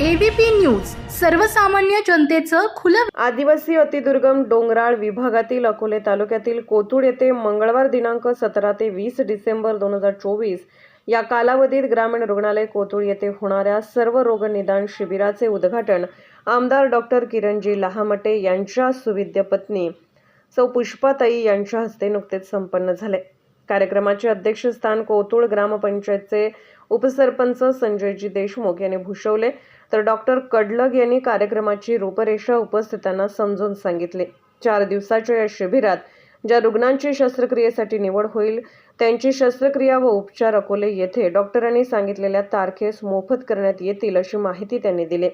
ABP news सर्वसामान्य जनतेचं खुलं आदिवासी अतिदुर्गम डोंगराळ विभागातील अकोले तालुक्यातील कोथूड येथे मंगळवार दिनांक सतरा ते वीस डिसेंबर दोन हजार चोवीस या कालावधीत ग्रामीण रुग्णालय कोथूड येथे होणाऱ्या सर्व रोग निदान शिबिराचे उद्घाटन आमदार डॉक्टर किरणजी लहामटे यांच्या सुविद्य पत्नी सौ पुष्पाताई यांच्या हस्ते नुकतेच संपन्न झाले. कार्यक्रमाचे अध्यक्षस्थान कोतुळ ग्रामपंचायतचे उपसरपंच संजयजी देशमुख यांनी भूषवले. तर डॉक्टर कडलग यांनी कार्यक्रमाची रूपरेषा उपस्थितांना समजून सांगितले. चार दिवसाच्या या शिबिरात ज्या रुग्णांची शस्त्रक्रियेसाठी निवड होईल त्यांची शस्त्रक्रिया व उपचार अकोले येथे डॉक्टरांनी सांगितलेल्या तारखेस मोफत करण्यात येतील अशी माहिती त्यांनी दिली.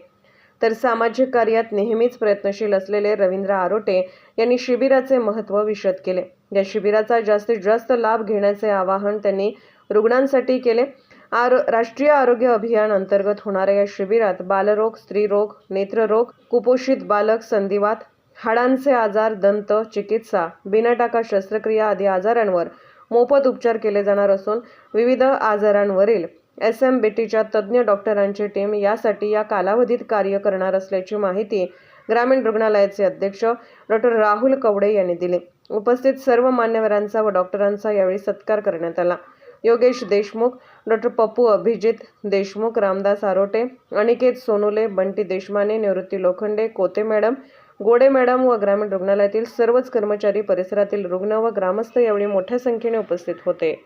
तर सामाजिक कार्यात नेहमीच प्रयत्नशील असलेले रवींद्र आरोटे यांनी शिबिराचे महत्त्व विशद केले. या शिबिराचा जास्तीत जास्त लाभ घेण्याचे आवाहन त्यांनी रुग्णांसाठी केले. आर राष्ट्रीय आरोग्य अभियान अंतर्गत होणाऱ्या या शिबिरात बालरोग स्त्रीरोग नेत्ररोग कुपोषित बालक संधिवात हाडांचे आजार दंत चिकित्सा बिनाटाका शस्त्रक्रिया आदी आजारांवर मोफत उपचार केले जाणार असून विविध आजारांवरील एस एम बेटीच्या तज्ज्ञ डॉक्टरांची टीम यासाठी या कालावधीत कार्य करणार असल्याची माहिती ग्रामीण रुग्णालयाचे अध्यक्ष डॉक्टर राहुल कवडे यांनी दिली. उपस्थित सर्व मान्यवरांचा व डॉक्टरांचा यावेळी सत्कार करण्यात आला. योगेश देशमुख डॉक्टर पप्पू अभिजित देशमुख रामदास आरोटे अनिकेत सोनुले बंटी देशमाने निवृत्ती लोखंडे कोते मॅडम गोडे मॅडम व ग्रामीण रुग्णालयातील सर्वच कर्मचारी परिसरातील रुग्ण व ग्रामस्थ यावेळी मोठ्या संख्येने उपस्थित होते.